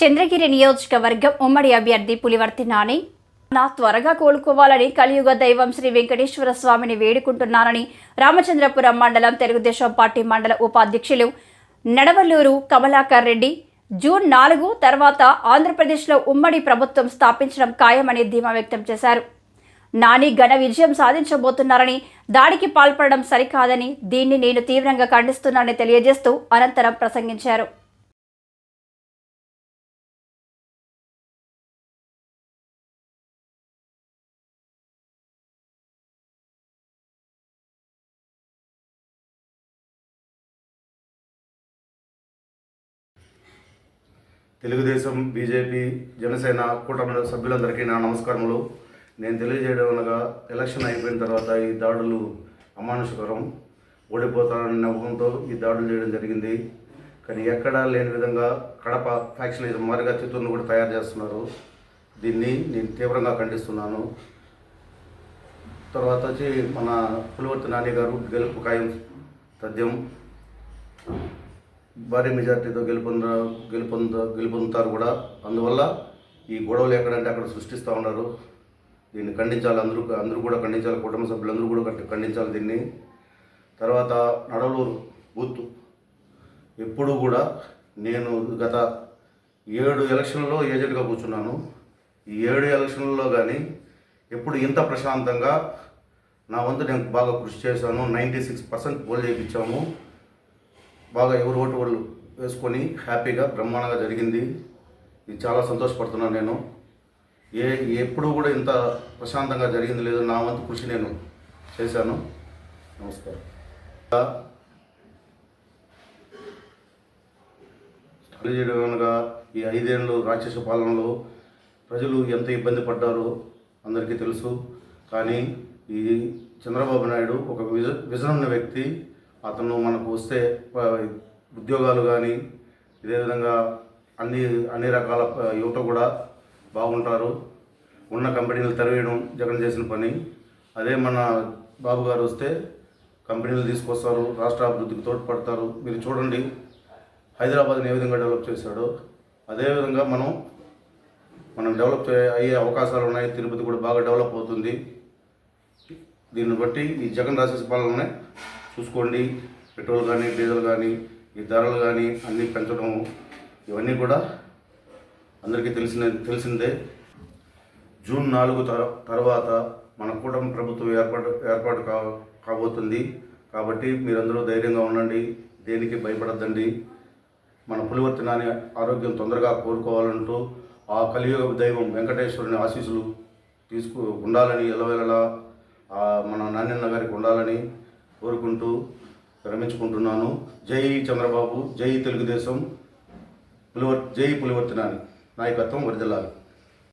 చంద్రగిరి నియోజకవర్గం ఉమ్మడి అభ్యర్థి పులివర్తి నాని. నా త్వరగా కోలుకోవాలని కలియుగ దైవం శ్రీ వెంకటేశ్వర స్వామిని వేడుకుంటున్నానని రామచంద్రపురం మండలం తెలుగుదేశం పార్టీ మండల ఉపాధ్యక్షులు నడవల్లూరు కమలాకర్ రెడ్డి. జూన్ నాలుగు తర్వాత ఆంధ్రప్రదేశ్లో ఉమ్మడి ప్రభుత్వం స్థాపించడం ఖాయమని ధీమా వ్యక్తం చేశారు. నాని ఘన విజయం సాధించబోతున్నారని దాడికి పాల్పడడం సరికాదని దీన్ని నేను తీవ్రంగా ఖండిస్తున్నానని తెలియజేస్తూ అనంతరం ప్రసంగించారు. తెలుగుదేశం బీజేపీ జనసేన కూటమి సభ్యులందరికీ నా నమస్కారములు. నేను తెలియజేయడం అనగా ఎలక్షన్ అయిపోయిన తర్వాత ఈ దాడులు అమానుషకరం. ఓడిపోతానని నమ్మకంతో ఈ దాడులు చేయడం జరిగింది. కానీ ఎక్కడా లేని విధంగా కడప ఫ్యాక్షనిజం మారిగా చిత్తూరును కూడా తయారు చేస్తున్నారు. దీన్ని నేను తీవ్రంగా ఖండిస్తున్నాను. తర్వాత వచ్చి మన పులివర్తి నాని గారు గెలుపు ఖాయం తథ్యం భారీ మెజార్టీతో గెలుపొంద గెలుపొంద గెలుపొందుతారు కూడా. అందువల్ల ఈ గొడవలు ఎక్కడంటే అక్కడ సృష్టిస్తూ ఉన్నారు. దీన్ని ఖండించాలి అందరూ అందరూ కూడా ఖండించాలి. కుటుంబ సభ్యులందరూ కూడా ఖండించాలి దీన్ని. తర్వాత నడలూరు బూత్. ఎప్పుడూ కూడా నేను గత ఏడు ఎలక్షన్లలో ఏజెంట్గా కూర్చున్నాను. ఈ ఏడు ఎలక్షన్లలో కానీ ఎప్పుడు ఇంత ప్రశాంతంగా నా వంతు నేను బాగా కృషి చేశాను. నైంటీ సిక్స్ పర్సెంట్ పోల్ చేయించాము. బాగా ఎవరు ఓటు వాళ్ళు వేసుకొని హ్యాపీగా బ్రహ్మాండంగా జరిగింది. ఇది చాలా సంతోషపడుతున్నాను నేను. ఏ ఎప్పుడూ కూడా ఇంత ప్రశాంతంగా జరిగింది లేదు. నా వంతు కృషి నేను చేశాను. నమస్కారం. అనగా ఈ ఐదేళ్ళు రాక్షస పాలనలో ప్రజలు ఎంత ఇబ్బంది పడ్డారో అందరికీ తెలుసు. కానీ ఈ చంద్రబాబు నాయుడు ఒక విజ విజన్ వ్యక్తి. అతను మనకు వస్తే ఉద్యోగాలు కానీ ఇదే విధంగా అన్ని అన్ని రకాల యువత కూడా బాగుంటారు. ఉన్న కంపెనీలు తెరవేయడం జగన్ చేసిన పని. అదే మన బాబు గారు వస్తే కంపెనీలు తీసుకొస్తారు రాష్ట్ర అభివృద్ధికి తోడ్పడతారు. మీరు చూడండి హైదరాబాద్ని ఏ విధంగా డెవలప్ చేశాడో. అదేవిధంగా మనం మనం డెవలప్ అయ్యే అవకాశాలు ఉన్నాయి. తిరుపతి కూడా బాగా డెవలప్ అవుతుంది. దీన్ని బట్టి ఈ జగన్ రాసేసి పాలననే చూసుకోండి. పెట్రోల్ కానీ డీజిల్ కానీ ఈ ధరలు కానీ అన్నీ పెంచడం ఇవన్నీ కూడా అందరికీ తెలిసిన తెలిసిందే. జూన్ నాలుగు తర- తర్వాత మన కూటమి ప్రభుత్వం ఏర్పాటు ఏర్పాటు కా కాబోతుంది. కాబట్టి మీరందరూ ధైర్యంగా ఉండండి. దేనికి భయపడద్దండి. మన పులివర్తి నాని ఆరోగ్యం తొందరగా కోరుకోవాలంటూ ఆ కలియుగ దైవం వెంకటేశ్వరుని ఆశీస్సులు తీసుకు ఉండాలని ఎలవేళలా మన నాణ్యన్న గారికి ఉండాలని కోరుకుంటూ విరమించుకుంటున్నాను జై చంద్రబాబు జై తెలుగుదేశం పులివర్ జై పులివర్తి నాయకత్వం వరిదల్లాలి